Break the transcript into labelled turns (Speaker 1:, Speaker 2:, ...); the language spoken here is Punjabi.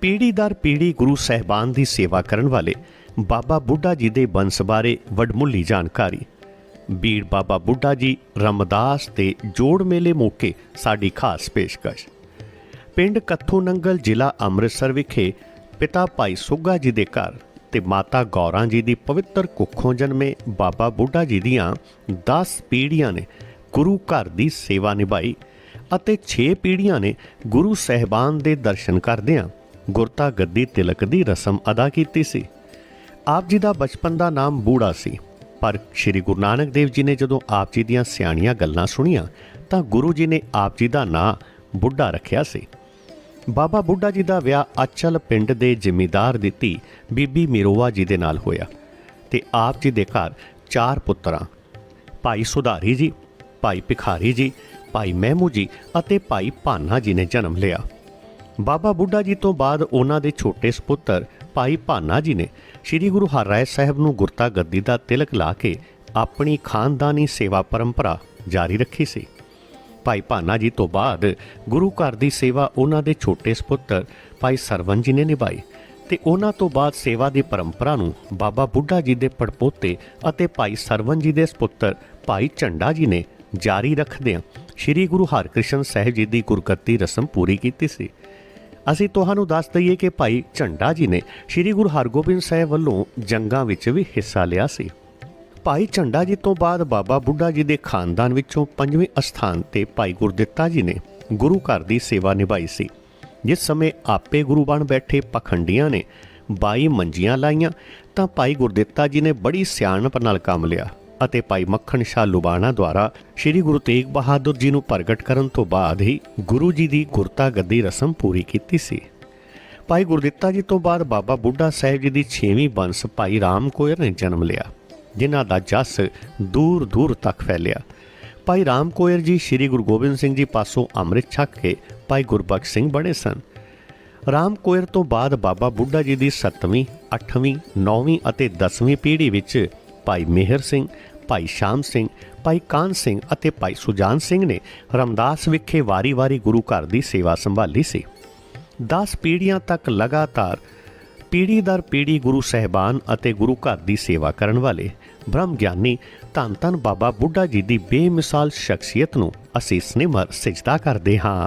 Speaker 1: ਪੀੜ੍ਹੀ ਦਰ ਪੀੜ੍ਹੀ ਗੁਰੂ ਸਹਿਬਾਨ ਦੀ ਸੇਵਾ ਕਰਨ ਵਾਲੇ ਬਾਬਾ ਬੁੱਢਾ ਜੀ ਦੇ ਬੰਸ ਬਾਰੇ ਵਡਮੁੱਲੀ ਜਾਣਕਾਰੀ। ਬੀੜ ਬਾਬਾ ਬੁੱਢਾ ਜੀ ਰਮਦਾਸ ਤੇ ਜੋੜ ਮੇਲੇ ਮੌਕੇ ਸਾਡੀ ਖਾਸ ਪੇਸ਼ਕਸ਼। ਪਿੰਡ ਕੱਥੂ ਨੰਗਲ ਜ਼ਿਲ੍ਹਾ ਅੰਮ੍ਰਿਤਸਰ ਵਿਖੇ ਪਿਤਾ ਭਾਈ ਸੁੱਗਾ ਜੀ ਦੇ ਘਰ ਤੇ ਮਾਤਾ ਗੌਰਾਂ ਜੀ ਦੀ ਪਵਿੱਤਰ ਕੁੱਖੋਂ ਜਨਮੇ ਬਾਬਾ ਬੁੱਢਾ ਜੀ ਦੀਆਂ 10 ਪੀੜ੍ਹੀਆਂ ਨੇ ਗੁਰੂ ਘਰ ਦੀ ਸੇਵਾ ਨਿਭਾਈ ਅਤੇ 6 ਪੀੜ੍ਹੀਆਂ ਨੇ ਗੁਰੂ ਸਹਿਬਾਨ ਦੇ ਦਰਸ਼ਨ ਕਰਦਿਆਂ ਗੁਰਤਾ ਗੱਦੀ ਤਿਲਕ ਦੀ ਰਸਮ ਅਦਾ ਕੀਤੀ ਸੀ। ਆਪ ਜੀ ਦਾ ਬਚਪਨ ਦਾ ਨਾਮ ਬੂੜਾ ਸੀ। ਪਰ ਸ੍ਰੀ ਗੁਰੂ ਨਾਨਕ ਦੇਵ ਜੀ ਨੇ ਜਦੋਂ ਆਪ ਜੀ ਦੀਆਂ ਸਿਆਣੀਆਂ ਗੱਲਾਂ ਸੁਣੀਆਂ, ਤਾਂ ਗੁਰੂ ਜੀ ਨੇ ਆਪ ਜੀ ਦਾ ਨਾਂ ਬੁੱਢਾ ਰੱਖਿਆ ਸੀ। ਬਾਬਾ ਬੁੱਢਾ ਜੀ ਦਾ ਵਿਆਹ ਅਚਲ ਪਿੰਡ ਦੇ ਜ਼ਿਮੀਦਾਰ ਦੀ ਧੀ ਬੀਬੀ ਮਿਰੋਵਾ ਜੀ ਦੇ ਨਾਲ ਹੋਇਆ ਤੇ ਆਪ ਜੀ ਦੇ ਘਰ ਚਾਰ ਪੁੱਤਰਾਂ, ਭਾਈ ਸੁਧਾਰੀ ਜੀ, ਭਾਈ ਭਿਖਾਰੀ ਜੀ, ਭਾਈ ਮਹਿਮੂ ਜੀ ਅਤੇ ਭਾਈ ਭਾਨਾ ਜੀ ਨੇ ਜਨਮ ਲਿਆ। ਬਾਬਾ ਬੁੱਢਾ ਜੀ ਤੋਂ ਬਾਅਦ ਉਹਨਾਂ ਦੇ ਛੋਟੇ ਸੁਪੁੱਤਰ ਭਾਈ ਭਾਨਾ ਜੀ ਨੇ ਸ੍ਰੀ ਗੁਰੂ ਹਰਿਰਾਏ ਸਾਹਿਬ ਨੂੰ ਗੁਰਤਾ ਗੱਦੀ ਦਾ ਤਿਲਕ ਲਾ ਕੇ ਆਪਣੀ ਖਾਨਦਾਨੀ ਸੇਵਾ ਪਰੰਪਰਾ ਜਾਰੀ ਰੱਖੀ ਸੀ। ਭਾਈ ਭਾਨਾ ਜੀ ਤੋਂ ਬਾਅਦ ਗੁਰੂ ਘਰ ਦੀ ਸੇਵਾ ਉਹਨਾਂ ਦੇ ਛੋਟੇ ਸੁਪੁੱਤਰ ਭਾਈ ਸਰਵਨ ਜੀ ਨੇ ਨਿਭਾਈ ਤੇ ਉਹਨਾਂ ਤੋਂ ਬਾਅਦ ਸੇਵਾ ਦੀ ਪਰੰਪਰਾ ਨੂੰ ਬਾਬਾ ਬੁੱਢਾ ਜੀ ਦੇ ਪੜਪੋਤੇ ਅਤੇ ਭਾਈ ਸਰਵਨ ਜੀ ਦੇ ਸੁਪੁੱਤਰ ਭਾਈ ਝੰਡਾ ਜੀ ਨੇ ਜਾਰੀ ਰੱਖਦਿਆਂ ਸ੍ਰੀ ਗੁਰੂ ਹਰਕ੍ਰਿਸ਼ਨ ਸਾਹਿਬ ਜੀ ਦੀ ਗੁਰਗੱਦੀ ਰਸਮ ਪੂਰੀ ਕੀਤੀ ਸੀ। ਅਸੀਂ ਤੁਹਾਨੂੰ ਦੱਸ ਦਈਏ ਕਿ ਭਾਈ ਝੰਡਾ ਜੀ ਨੇ ਸ੍ਰੀ ਗੁਰੂ ਹਰਗੋਬਿੰਦ ਸਾਹਿਬ ਵੱਲੋਂ ਜੰਗਾਂ ਵਿੱਚ ਵੀ ਹਿੱਸਾ ਲਿਆ ਸੀ। ਭਾਈ ਝੰਡਾ ਜੀ ਤੋਂ ਬਾਅਦ ਬਾਬਾ ਬੁੱਢਾ ਜੀ ਦੇ ਖਾਨਦਾਨ ਵਿੱਚੋਂ ਪੰਜਵੇਂ ਅਸਥਾਨ ਤੇ ਭਾਈ ਗੁਰਦਿੱਤਾ ਜੀ ਨੇ ਗੁਰੂ ਘਰ ਦੀ ਸੇਵਾ ਨਿਭਾਈ ਸੀ। ਜਿਸ ਸਮੇਂ ਆਪੇ ਗੁਰੂ ਬਣ ਬੈਠੇ ਪਖੰਡੀਆਂ ਨੇ 22 ਮੰਜੀਆਂ ਲਾਈਆਂ ਤਾਂ ਭਾਈ ਗੁਰਦਿੱਤਾ ਜੀ ਨੇ ਬੜੀ ਸਿਆਣਪ ਨਾਲ ਕੰਮ ਲਿਆ। ਅਤੇ ਭਾਈ ਮੱਖਣ ਸ਼ਾਹ ਲੁਬਾਣਾ ਦੁਆਰਾ ਸ੍ਰੀ ਗੁਰੂ ਤੇਗ ਬਹਾਦਰ ਜੀ ਨੂੰ ਪ੍ਰਗਟ ਕਰਨ ਤੋਂ ਬਾਅਦ ਹੀ ਗੁਰੂ ਜੀ ਦੀ ਗੁਰਤਾ ਗੱਦੀ ਰਸਮ ਪੂਰੀ ਕੀਤੀ ਸੀ। ਭਾਈ ਗੁਰਦਿੱਤਾ ਜੀ ਤੋਂ ਬਾਅਦ ਬਾਬਾ ਬੁੱਢਾ ਸਾਹਿਬ ਜੀ ਦੀ 6ਵੀਂ ਬੰਸ ਭਾਈ ਰਾਮ ਕੋਇਰ ਨੇ ਜਨਮ ਲਿਆ, ਜਿਨ੍ਹਾਂ ਦਾ ਜਸ ਦੂਰ ਦੂਰ ਤੱਕ ਫੈਲਿਆ। ਭਾਈ ਰਾਮ ਕੋਇਰ ਜੀ ਸ੍ਰੀ ਗੁਰੂ ਗੋਬਿੰਦ ਸਿੰਘ ਜੀ ਪਾਸੋਂ ਅੰਮ੍ਰਿਤ ਛਕ ਕੇ ਭਾਈ ਗੁਰਬਖਸ਼ ਸਿੰਘ ਬਣੇ ਸਨ। ਰਾਮ ਕੋਇਰ ਤੋਂ ਬਾਅਦ ਬਾਬਾ ਬੁੱਢਾ ਜੀ ਦੀ 7ਵੀਂ 8ਵੀਂ 9ਵੀਂ ਅਤੇ 10ਵੀਂ ਪੀੜ੍ਹੀ ਵਿੱਚ ਭਾਈ ਮਿਹਰ ਸਿੰਘ ਭਾਈ ਸ਼ਾਮ ਸਿੰਘ, ਭਾਈ ਕਾਨ ਸਿੰਘ ਅਤੇ ਭਾਈ ਸੁਜਾਨ ਸਿੰਘ ਨੇ ਰਮਦਾਸ ਵਿਖੇ ਵਾਰੀ-ਵਾਰੀ ਗੁਰੂ ਘਰ ਦੀ ਸੇਵਾ ਸੰਭਾਲੀ ਸੀ। 10 ਪੀੜ੍ਹੀਆਂ ਤੱਕ ਲਗਾਤਾਰ ਪੀੜ੍ਹੀ ਦਰ ਪੀੜ੍ਹੀ ਗੁਰੂ ਸਹਿਬਾਨ ਅਤੇ ਗੁਰੂ ਘਰ ਦੀ ਸੇਵਾ ਕਰਨ ਵਾਲੇ ਬ੍ਰਹਮ ਗਿਆਨੀ ਧੰਨ ਧੰਨ ਬਾਬਾ ਬੁੱਢਾ ਜੀ ਦੀ ਬੇਮਿਸਾਲ ਸ਼ਖਸੀਅਤ ਨੂੰ ਅਸੀਂ ਸਨੇਮਰ ਸਜਦਾ ਕਰਦੇ ਹਾਂ।